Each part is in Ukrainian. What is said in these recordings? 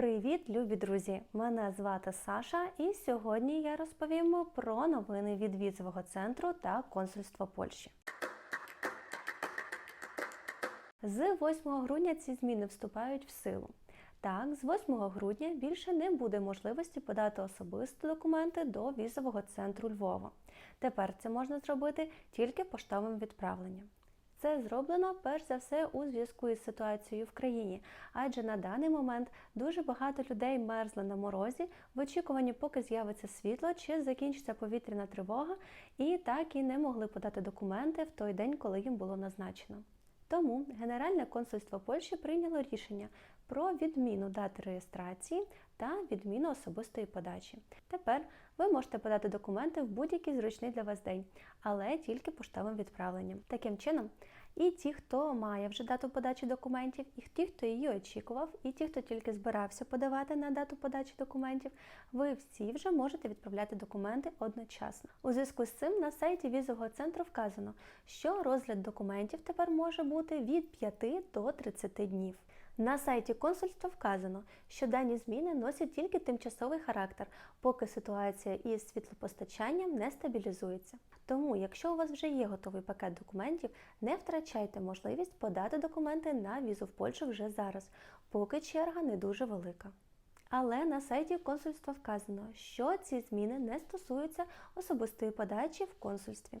Привіт, любі друзі! Мене звати Саша, і сьогодні я розповім про новини від візового центру та консульства Польщі. З 8 грудня ці зміни вступають в силу. Так, з 8 грудня більше не буде можливості подати особисто документи до візового центру Львова. Тепер це можна зробити тільки поштовим відправленням. Це зроблено перш за все у зв'язку із ситуацією в країні, адже на даний момент дуже багато людей мерзли на морозі в очікуванні, поки з'явиться світло чи закінчиться повітряна тривога, і так і не могли подати документи в той день, коли їм було назначено. Тому Генеральне консульство Польщі прийняло рішення про відміну дати реєстрації та відміну особистої подачі. Тепер ви можете подати документи в будь-який зручний для вас день, але тільки поштовим відправленням. Таким чином, і ті, хто має вже дату подачі документів, і ті, хто її очікував, і ті, хто тільки збирався подавати на дату подачі документів, ви всі вже можете відправляти документи одночасно. У зв'язку з цим на сайті візового центру вказано, що розгляд документів тепер може бути від 5 до 30 днів. На сайті консульства вказано, що дані зміни носять тільки тимчасовий характер, поки ситуація із світлопостачанням не стабілізується. Тому, якщо у вас вже є готовий пакет документів, не втрачайте можливість подати документи на візу в Польщу вже зараз, поки черга не дуже велика. Але на сайті консульства вказано, що ці зміни не стосуються особистої подачі в консульстві.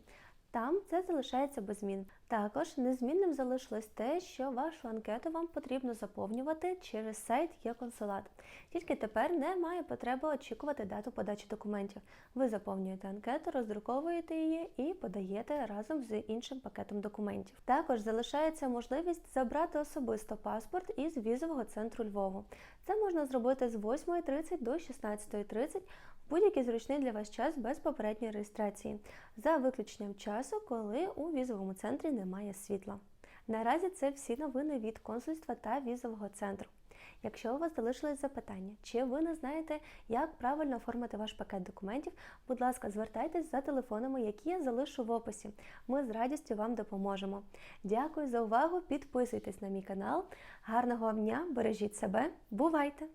Там це залишається без змін. Також незмінним залишилось те, що вашу анкету вам потрібно заповнювати через сайт Є-консулат. Тільки тепер немає потреби очікувати дату подачі документів. Ви заповнюєте анкету, роздруковуєте її і подаєте разом з іншим пакетом документів. Також залишається можливість забрати особисто паспорт із візового центру Львову. Це можна зробити з 8.30 до 16.30 в будь-який зручний для вас час без попередньої реєстрації, за виключенням часу, коли у візовому центрі немає світла. Наразі це всі новини від консульства та візового центру. Якщо у вас залишились запитання, чи ви не знаєте, як правильно оформити ваш пакет документів, будь ласка, звертайтесь за телефонами, які я залишу в описі. Ми з радістю вам допоможемо. Дякую за увагу! Підписуйтесь на мій канал. Гарного вам дня! Бережіть себе! Бувайте!